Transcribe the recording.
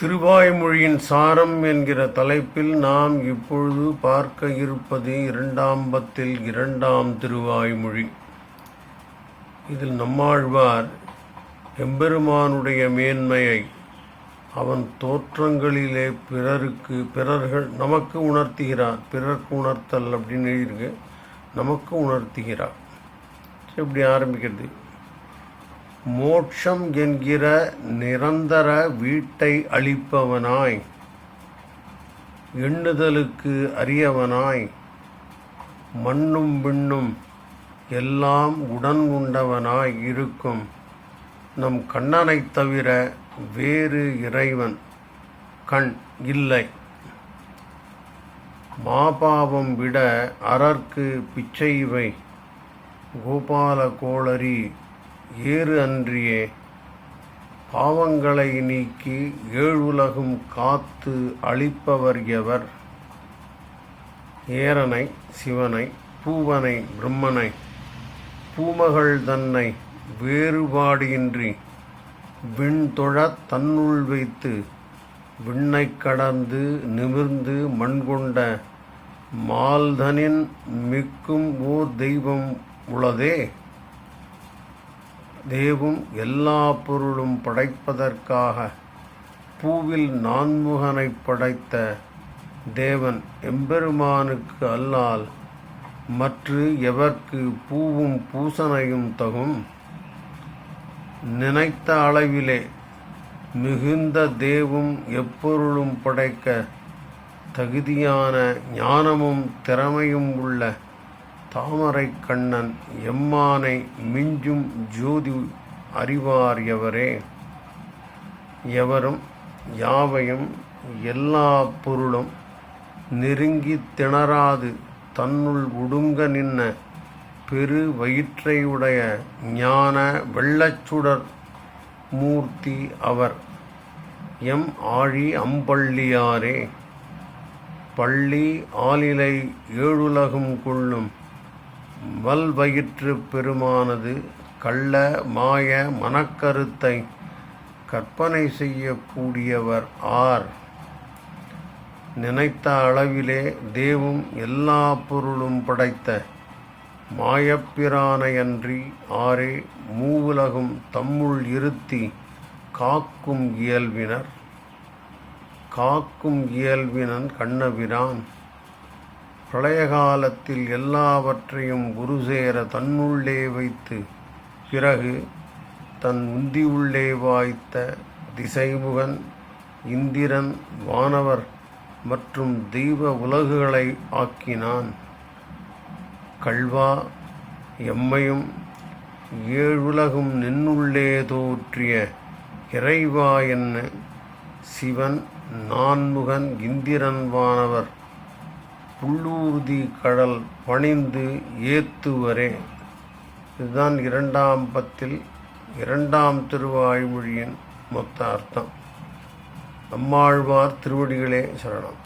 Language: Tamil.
திருவாய்மொழியின் சாரம் என்கிற தலைப்பில் நாம் இப்பொழுது பார்க்க இருப்பது இரண்டாம் பத்தில் இரண்டாம் திருவாய்மொழி. இதில் நம்மாழ்வார் எம்பெருமானுடைய மேன்மையை அவன் தோற்றங்களிலே பிறருக்கு பிறர்கள் நமக்கு உணர்த்துகிறார். பிறர்க்கு உணர்த்தல் அப்படின்னு எழுதியிருக்கு. நமக்கு உணர்த்துகிறார். சரி, இப்படி ஆரம்பிக்கிறது? மோட்சம் என்கிற நிரந்தர வீட்டை அளிப்பவனாய் எண்ணுதலுக்கு அறியவனாய் மண்ணும் விண்ணும் எல்லாம் உடன் உண்டவனாய் இருக்கும். நம் கண்ணனைத் தவிர வேறு இறைவன் கண் இல்லை. மாபாவம் விட அரற்கு பிச்சைவை கோபால கோளரி ஏறு அன்றியே பாவங்களை நீக்கி ஏழுலகும் காத்து அளிப்பவர் எவர்? ஏரனை சிவனை பூவனை பிரம்மனை பூமகள் தன்னை வேறுபாடின்றி விண்தொழத் தன்னுள் வைத்து விண்ணைக் கடந்து நிமிர்ந்து மண்கொண்ட மால்தனின் மிக்கும் ஓர் தெய்வம் உளதே? தேவும் எல்லா பொருளும் படைப்பதற்காக பூவில் நான்முகனைப் படைத்த தேவன் எம்பெருமானுக்கு அல்லால் மற்று எவர்க்கு பூவும் பூசனையும் தகும்? நினைத்த அளவிலே மிகுந்த தேவும் எப்பொருளும் படைக்க தகுதியான ஞானமும் திறமையும் உள்ள தாமரை கண்ணன் எம்மானை மிஞ்சும் ஜோதி அறிவார் எவரே? எவரும் யாவையும் எல்லா பொருளும் நெருங்கி திணறாது தன்னுள் ஒடுங்க நின்ன பெரு வயிற்றையுடைய ஞான வெள்ளச்சுடர் மூர்த்தி அவர். எம் ஆழி அம்பள்ளியாரே பள்ளி ஆலிலை ஏழுலகம் கொள்ளும் வல்வயிற்று பெருமானது கள்ள மாய மனக்கருத்தை கற்பனை செய்யக்கூடியவர் ஆர். நினைத்த அளவிலே தேவும் எல்லா பொருளும் படைத்த மாயப்பிரானையன்றி ஆரே மூவுலகும் தம்முள் இருத்தி காக்கும் இயல்பினர். காக்கும் இயல்பினன் கண்ணபிரான். பிரளய காலத்தில் எல்லாவற்றையும் குரு சேர தன்னுள்ளே வைத்து பிறகு தன் உந்தி உள்ளே வாய்த்த திசைமுகன் இந்திரன் வானவர் மற்றும் தெய்வ உலகுகளை ஆக்கினான். கள்வா எம்மையும் ஏழுலகும் நின்னுள்ளே தோற்றிய இறைவா என்ன? சிவன் நான்முகன் இந்திரன் வானவர் புள்ளூர்தி கடல் பணிந்து ஏத்துவரே. இதுதான் இரண்டாம் பத்தில் இரண்டாம் திருவாய்மொழியின் மொத்த அர்த்தம். நம்மாழ்வார் திருவடிகளே சரணம்.